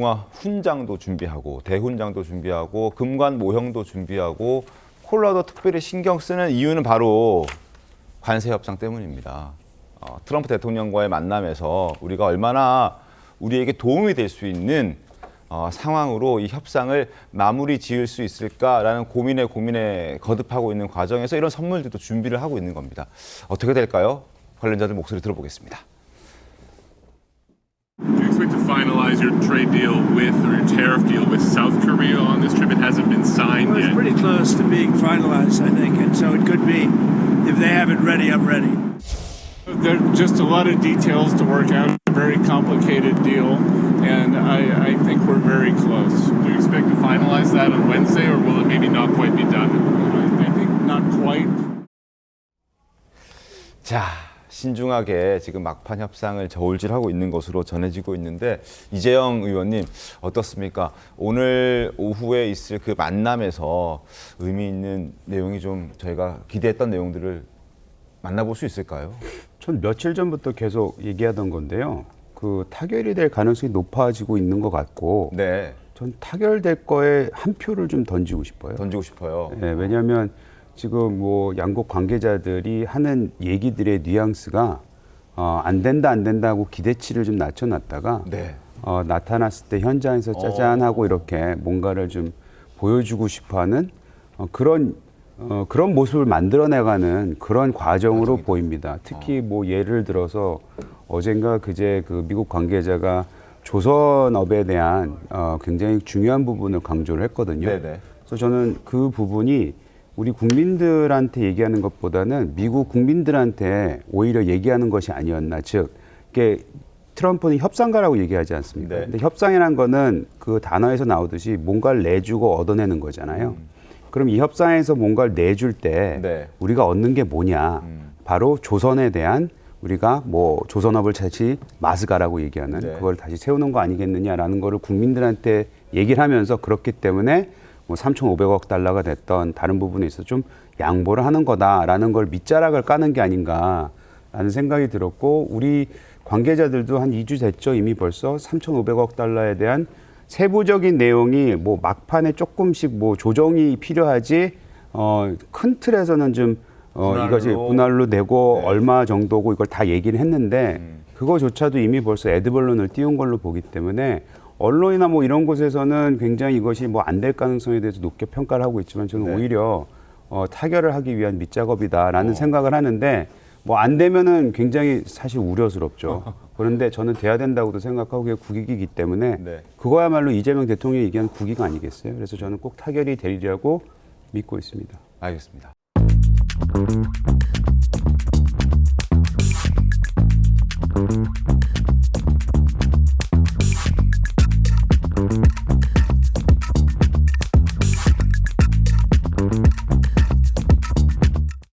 무궁화 훈장도 준비하고 대훈장도 준비하고 금관 모형도 준비하고 콜라도 특별히 신경 쓰는 이유는 바로 관세 협상 때문입니다. 어, 트럼프 대통령과의 만남에서 우리가 얼마나 우리에게 도움이 될 수 있는 어, 상황으로 이 협상을 마무리 지을 수 있을까라는 고민에 고민에 거듭하고 있는 과정에서 이런 선물들도 준비를 하고 있는 겁니다. 어떻게 될까요? 관련자들 목소리 들어보겠습니다. Do expect to finalize your trade deal with or your tariff deal with South Korea on this trip? It hasn't been signed Well, it's yet. pretty close to being finalized, I think, and so it could be. If they have it ready, I'm ready. There are just a lot of details to work out. A very complicated deal, and I, I think we're very close. Do you expect to finalize that on Wednesday, or will it maybe not quite be done? I, I think not quite. 자, 신중하게 지금 막판 협상을 저울질하고 있는 것으로 전해지고 있는데 이재영 의원님 어떻습니까? 오늘 오후에 있을 그 만남에서 의미 있는 내용이 좀 저희가 기대했던 내용들을 만나볼 수 있을까요? 전 며칠 전부터 계속 얘기하던 건데요. 그 타결이 될 가능성이 높아지고 있는 것 같고, 네, 전 타결될 거에 한 표를 좀 던지고 싶어요. 던지고 싶어요. 예, 왜냐하면 지금 뭐 양국 관계자들이 하는 얘기들의 뉘앙스가 어, 안 된다 안 된다고 기대치를 좀 낮춰놨다가 네. 어, 나타났을 때 현장에서 짜잔하고 이렇게 뭔가를 좀 보여주고 싶어하는 어, 그런 어, 그런 모습을 만들어내가는 그런 과정으로 보입니다. 특히 뭐 예를 들어서 어젠가 그제 그 미국 관계자가 조선업에 대한 어, 굉장히 중요한 부분을 강조를 했거든요. 네네. 그래서 저는 그 부분이 우리 국민들한테 얘기하는 것보다는 미국 국민들한테 오히려 얘기하는 것이 아니었나. 즉, 이게 트럼프는 협상가라고 얘기하지 않습니까? 네. 근데 협상이라는 거는 그 단어에서 나오듯이 뭔가를 내주고 얻어내는 거잖아요. 그럼 이 협상에서 뭔가를 내줄 때 네. 우리가 얻는 게 뭐냐? 바로 조선에 대한 우리가 뭐 조선업을 다시 마스가라고 얘기하는 네. 그걸 다시 세우는 거 아니겠느냐라는 거를 국민들한테 얘기를 하면서 그렇기 때문에 뭐 3,500억 달러가 됐던 다른 부분에 있어서 좀 양보를 하는 거다라는 걸 밑자락을 까는 게 아닌가라는 생각이 들었고 우리 관계자들도 한 2주 됐죠 이미 벌써 3,500억 달러에 대한 세부적인 내용이 뭐 막판에 조금씩 뭐 조정이 필요하지 어, 큰 틀에서는 좀 어, 분할로. 이것이 분할로 내고 네. 얼마 정도고 이걸 다 얘기를 했는데 그거조차도 이미 벌써 에드벌룬을 띄운 걸로 보기 때문에 언론이나 뭐 이런 곳에서는 굉장히 이것이 뭐 안 될 가능성에 대해서 높게 평가를 하고 있지만 저는 네. 오히려 어, 타결을 하기 위한 밑작업이다라는 생각을 하는데 뭐 안 되면은 굉장히 사실 우려스럽죠. 그런데 저는 돼야 된다고도 생각하고 그게 국익이기 때문에 네. 그거야말로 이재명 대통령이 얘기하는 국익 아니겠어요? 그래서 저는 꼭 타결이 되리라고 믿고 있습니다. 알겠습니다.